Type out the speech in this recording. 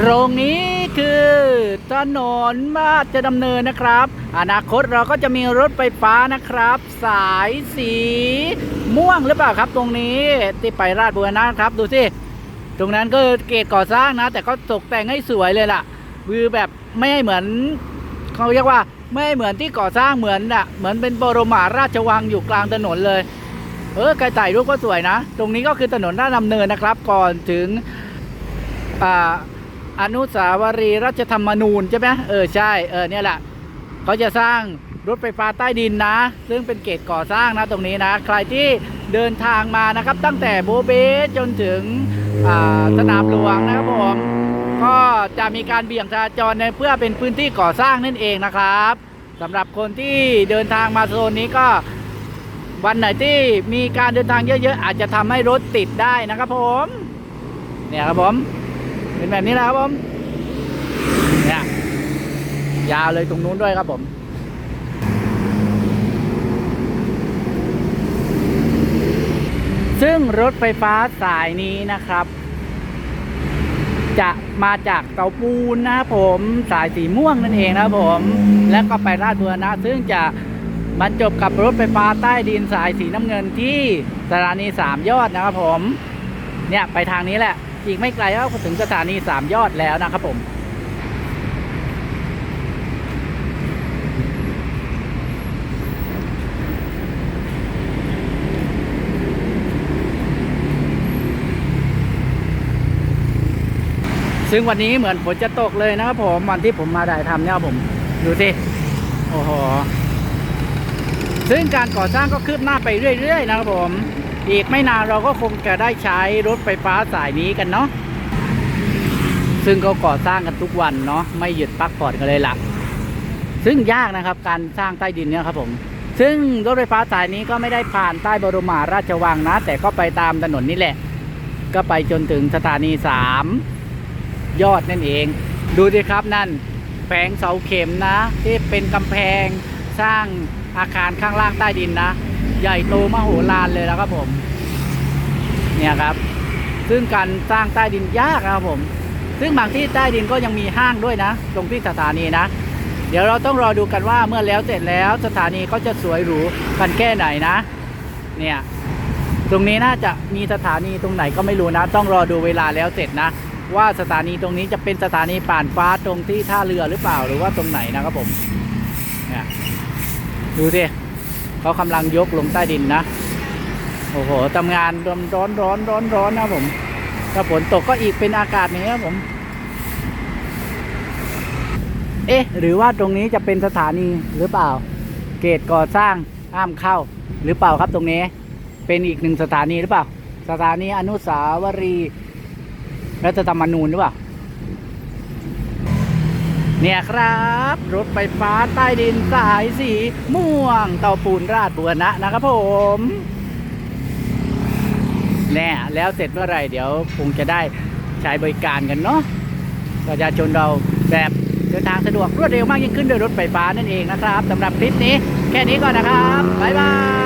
ตรงนี้คือถนนมาจะดำเนินนะครับ อนาคตเราก็จะมีรถไฟฟ้านะครับ สายสีม่วงหรือเปล่าครับ ตรงนี้ที่ไปราชบุรณะครับ ดูสิตรงนั้นก็เกตก่อสร้างนะ แต่ก็ตกแต่งให้สวยเลยล่ะคือแบบไม่ให้เหมือนเขาเรียกว่าไม่เหมือนที่ก่อสร้างเหมือนอะเหมือนเป็นบรมาราชวังอยู่กลางถนนเลย เออไกลถ่ายรูปก็สวยนะ ตรงนี้ก็คือถนนราชดำเนินนะครับ ก่อนถึงอ่า อนุสาวรีย์รัชธรรมนูญใช่ไหมเออใช่เออเนี่ยแหละเขาจะสร้างรถไฟฟ้าใต้ดินนะ ซึ่งเป็นเกตก่อสร้างนะตรงนี้นะ ใครที่เดินทางมานะครับ ตั้งแต่โบเบจนถึงสนามหลวงนะครับผมก็จะมีการเบี่ยงจราจรในเพื่อเป็นพื้นที่ก่อสร้างนั่นเองนะครับสำหรับคนที่เดินทางมาโซนนี้ก็วันไหนที่มีการเดินทางเยอะๆ อาจจะทำให้รถติดได้นะครับผม เนี่ยครับผม เป็นแบบนี้นะครับผมเนี่ยยาวเลยตรงนู้นด้วยครับผมซึ่งรถไฟฟ้าสายนี้นะครับ จะมาจากเตาปูนนะครับผมสายสีม่วงนั่นเองนะครับผม แล้วก็ไปราชบุรณะซึ่งจะบรรจบกับรถไฟฟ้าใต้ดินสายสีน้ำเงินที่สถานีสามยอดนะครับผม เนี่ยไปทางนี้แหละ อีกไม่ไกลก็ถึงสถานีสามยอดแล้วนะครับผมซึ่งวันนี้เหมือนฝนจะตกเลยนะครับผมวันที่ผมมาถ่ายทำเนี่ยผมดูสิโอ้โหซึ่งการก่อสร้างก็คืบหน้าไปเรื่อยๆนะครับผม อีกไม่นานเราก็คงจะได้ใช้รถไฟฟ้าสายนี้กันเนาะซึ่งก็ก่อสร้างกันทุกวันเนาะไม่หยุดพักผ่อนกันเลยล่ะซึ่งยากนะครับการสร้างใต้ดินเนี่ยครับผม ซึ่งรถไฟฟ้าสายนี้ก็ไม่ได้ผ่านใต้บรมาราชวังนะ แต่ก็ไปตามถนนนี่แหละ ก็ไปจนถึงสถานีสามยอดนั่นเอง ดูดิครับนั่นแผงเสาเข็มนะ ที่เป็นกำแพงสร้างอาคารข้างล่างใต้ดินนะ ใหญ่โตมโหฬารเลยแล้วครับผม เนี่ยครับ ซึ่งการสร้างใต้ดินยากครับผม ซึ่งบางที่ใต้ดินก็ยังมีห้างด้วยนะ ตรงที่สถานีนะ เดี๋ยวเราต้องรอดูกันว่าเมื่อแล้วเสร็จแล้วสถานีเขาจะสวยหรูกันแค่ไหนนะ เนี่ย ตรงนี้น่าจะมีสถานีตรงไหนก็ไม่รู้นะ ต้องรอดูเวลาแล้วเสร็จนะว่าสถานีตรงนี้จะเป็นสถานีป่านฟ้าตรงที่ท่าเรือหรือเปล่าหรือว่าตรงไหนนะครับผมเนี่ยดูสิ เขากำลังยกลงใต้ดินนะ โอ้โหทำงานร้อนร้อนร้อนร้อนร้อนนะผม ถ้าฝนตกก็อีกเป็นอากาศนี้ครับผม เอ๊ะ หรือว่าตรงนี้จะเป็นสถานีหรือเปล่า เกตก่อสร้างห้ามเข้า หรือเปล่าครับตรงนี้ เป็นอีกหนึ่งสถานีหรือเปล่า สถานีอนุสาวรีย์รัชธรรมนูญหรือเปล่า เนี่ยครับ รถไฟฟ้าใต้ดินสายสีม่วง เตาปูนราชบุรณะนะครับผมแน่แล้วเสร็จเมื่อไรเดี๋ยวคงจะได้ใช้บริการกันเนาะประชาชนเราแบบเดินทางสะดวกรวดเร็วมากยิ่งขึ้นโดยรถไฟฟ้านั่นเองนะครับสำหรับคลิปนี้แค่นี้ก่อนนะครับ บ๊ายบาย